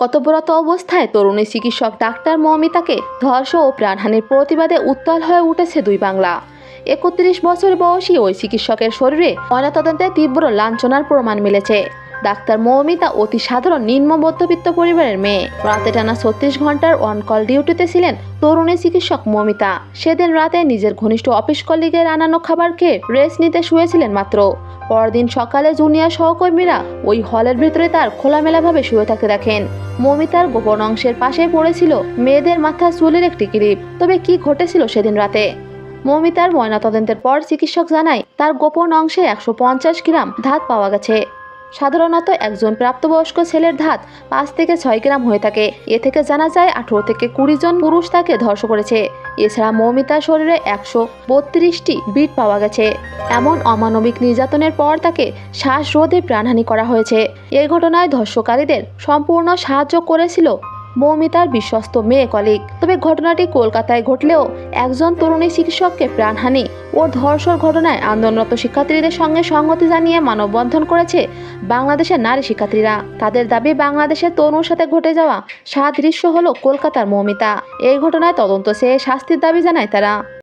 কর্তব্যরত অবস্থায় তরুণী চিকিৎসক ডাক্তার মৌমিতাকে ধর্ষণ ও প্রাণহানির প্রতিবাদে উত্তাল হয়ে উঠেছে দুই বাংলা। একত্রিশ বছর বয়সী ওই চিকিৎসকের শরীরে ময়নাতদন্তে তীব্র লাঞ্ছনার প্রমাণ মিলেছে। ডাক্তার মৌমিতা অতি সাধারণ নিম্ন মধ্যবিত্ত পরিবারের মেয়ে। রাতে টানা ছত্রিশ ঘণ্টার অন কল ডিউটিতে ছিলেন তরুণী চিকিৎসক মৌমিতা। সেদিন রাতে নিজের ঘনিষ্ঠ অফিস কলিগের আনানো খাবার খেয়ে রেস্ট নিতে শুয়েছিলেন মাত্র। পরদিন সকালে জুনিয়র সহকর্মীরা ওই হলের ভিতরে তার খোলামেলাভাবে শুয়ে থাকতে দেখেন। মমিতার গোপন অংশের পাশে পড়েছিল মেয়েদের মাথা চুলের একটি ক্লিপ। তবে কি ঘটেছিল সেদিন রাতে? মৌমিতার ময়নাতদন্তের পর চিকিৎসক জানায়, তার গোপন অংশে একশো পঞ্চাশ গ্রাম ধাত পাওয়া গেছে। সাধারণত একজন প্রাপ্তবয়স্ক ছেলের ধাত পাঁচ থেকে ছয় গ্রাম হয়ে থাকে। এ থেকে জানা যায় আঠারো থেকে কুড়ি জন পুরুষ তাকে ধর্ষ করেছে। এছাড়া মৌমিতার শরীরে একশো বত্রিশটি বিট পাওয়া গেছে। এমন অমানবিক নির্যাতনের পর তাকে শ্বাসরোধে প্রাণহানি করা হয়েছে। এই ঘটনায় ধর্ষকারীদের সম্পূর্ণ সাহায্য করেছিল মৌমিতার বিশ্বস্ত মেয়ে কলিগ। তবে ঘটনাটি কলকাতায় ঘটলেও একজন তরুণী চিকিৎসককে প্রাণহানি ও ধর্ষণ ঘটনায় আন্দোলনরত শিক্ষার্থীদের সঙ্গে সংগতি জানিয়ে মানববন্ধন করেছে বাংলাদেশের নারী শিক্ষার্থীরা। তাদের দাবি, বাংলাদেশের তরুণ সাথে ঘটে যাওয়া সাদৃশ্য হলো কলকাতার মৌমিতা। এই ঘটনায় তদন্ত চেয়ে শাস্তির দাবি জানায় তারা।